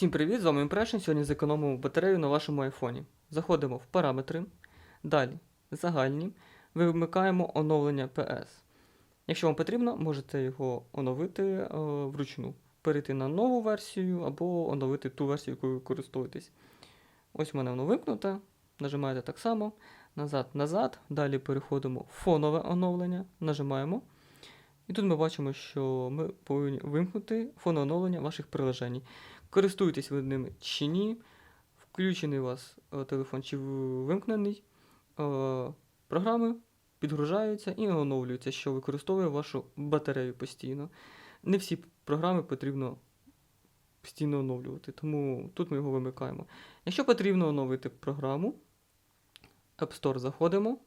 Всім привіт, з вами Impression. Сьогодні зекономимо батарею на вашому айфоні. Заходимо в параметри, далі загальні, вимикаємо оновлення PS. Якщо вам потрібно, можете його оновити е, вручну, перейти на нову версію або оновити ту версію, якою ви користуєтесь. Ось у мене воно вимкнуте. Нажимаєте так само, назад, назад. Далі переходимо в фонове оновлення, нажимаємо. І тут ми бачимо, що ми повинні вимкнути фонове оновлення ваших приложень. Користуєтесь ви ними чи ні, включений у вас е, телефон чи вимкнений, е, програми підгружаються і оновлюються, що використовує вашу батарею постійно. Не всі програми потрібно постійно оновлювати, тому тут ми його вимикаємо. Якщо потрібно оновити програму, App Store заходимо,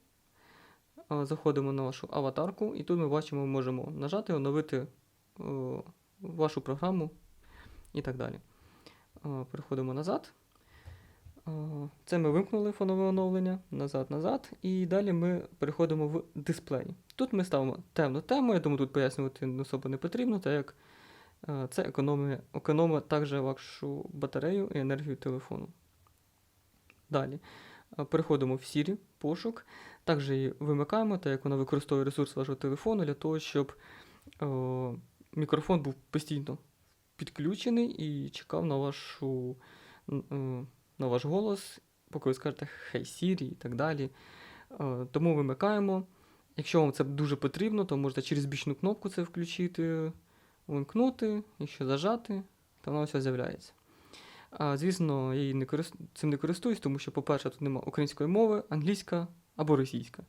заходимо на вашу аватарку, і тут ми бачимо, можемо нажати, оновити е, вашу програму і так далі. Е, Переходимо назад. Е, Це ми вимкнули фонове оновлення, назад, назад. І далі ми переходимо в дисплей. Тут ми ставимо темну тему, я думаю, тут пояснювати особо не потрібно, так як е, це економить, економить також вашу батарею і енергію телефону. Далі. е, Переходимо в Siri, пошук. Також її вимикаємо, так як вона використовує ресурс вашого телефону для того, щоб е, мікрофон був постійно підключений і чекав на вашу е, на ваш голос, поки ви скажете Hey Siri і так далі. Е, Тому вимикаємо. Якщо вам це дуже потрібно, то можете через бічну кнопку це включити, вимкнути, якщо зажати, то воно все з'являється. А, звісно, я її не корис... цим не користуюсь, тому що, по-перше, тут немає української мови, англійська або російська.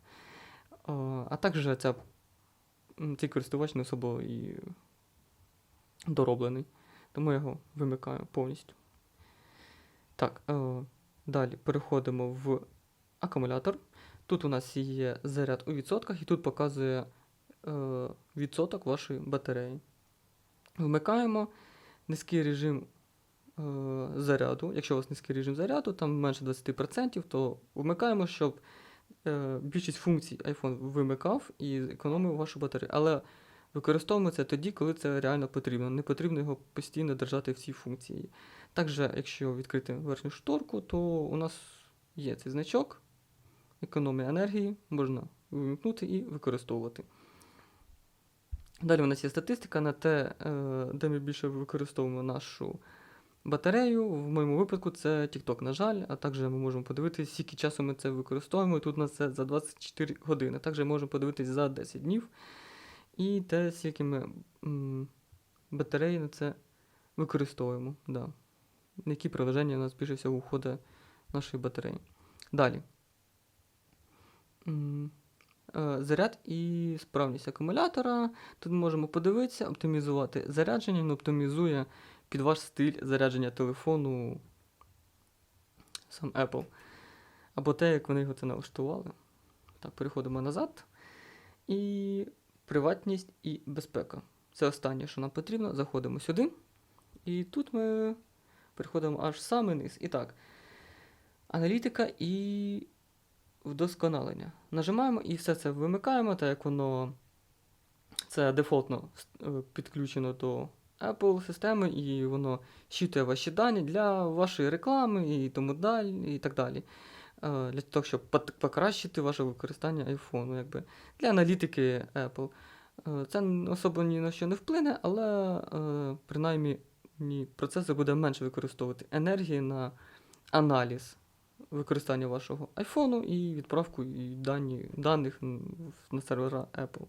А, а також ця, цей користувач не особо і дороблений. Тому я його вимикаю повністю. Так, е, далі переходимо в акумулятор. Тут у нас є заряд у відсотках, і тут показує е, відсоток вашої батареї. Вмикаємо низький режим е, заряду. Якщо у вас низький режим заряду, там менше 20%, то вмикаємо, щоб е, більшість функцій iPhone вимикав і економив вашу батарею. Але використовуємо це тоді, коли це реально потрібно. Не потрібно його постійно держати всі функції. Також, якщо відкрити верхню шторку, то у нас є цей значок, економія енергії, можна вимкнути і використовувати. Далі у нас є статистика на те, е, де ми більше використовуємо нашу батарею. В моєму випадку це TikTok, на жаль, а також ми можемо подивитися, скільки часу ми це використовуємо. Тут у нас це за 24 години. Також можемо подивитися за 10 днів. І те, скільки ми батареї на це використовуємо. Да. Які приложення у нас більше всього входить нашої батареї. Далі. Е, Заряд і справність акумулятора. Тут можемо подивитися, оптимізувати зарядження. Він оптимізує під ваш стиль зарядження телефону сам Apple. Або те, як вони його це налаштували. Так, переходимо назад. І приватність і безпека. Це останнє, що нам потрібно. Заходимо сюди. І тут ми переходимо аж саме низ. І так, аналітика і вдосконалення. Нажимаємо і все це вимикаємо, так як воно це дефолтно е, підключено до Apple системи, і воно щитує ваші дані для вашої реклами і тому далі, і так далі. Е, Для того, щоб покращити ваше використання iPhone, якби для аналітики Apple. Е, Це особо ні на що не вплине, але е, принаймні ні, процесор буде менше використовувати енергії на аналіз використання вашого iPhone і відправку дані, даних на сервера Apple.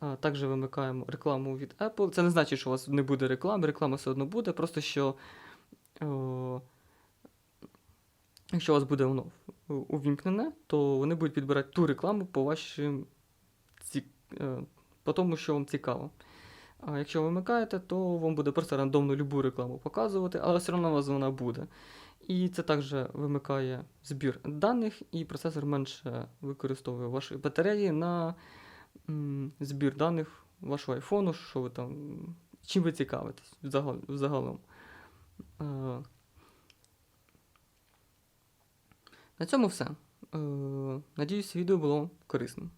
Також вимикаємо рекламу від Apple. Це не значить, що у вас не буде реклами, реклама все одно буде, просто що о, якщо у вас буде воно увімкнене, то вони будуть підбирати ту рекламу по вашим е, по тому, що вам цікаво. А якщо вимикаєте, то вам буде просто рандомно любу рекламу показувати, але все одно у вас вона буде. І це також вимикає збір даних, і процесор менше використовує ваші батареї на збір даних вашого айфону, що ви там, чим ви цікавитесь взагалом. Е, На цьому все. Е, Надіюсь, відео було корисним.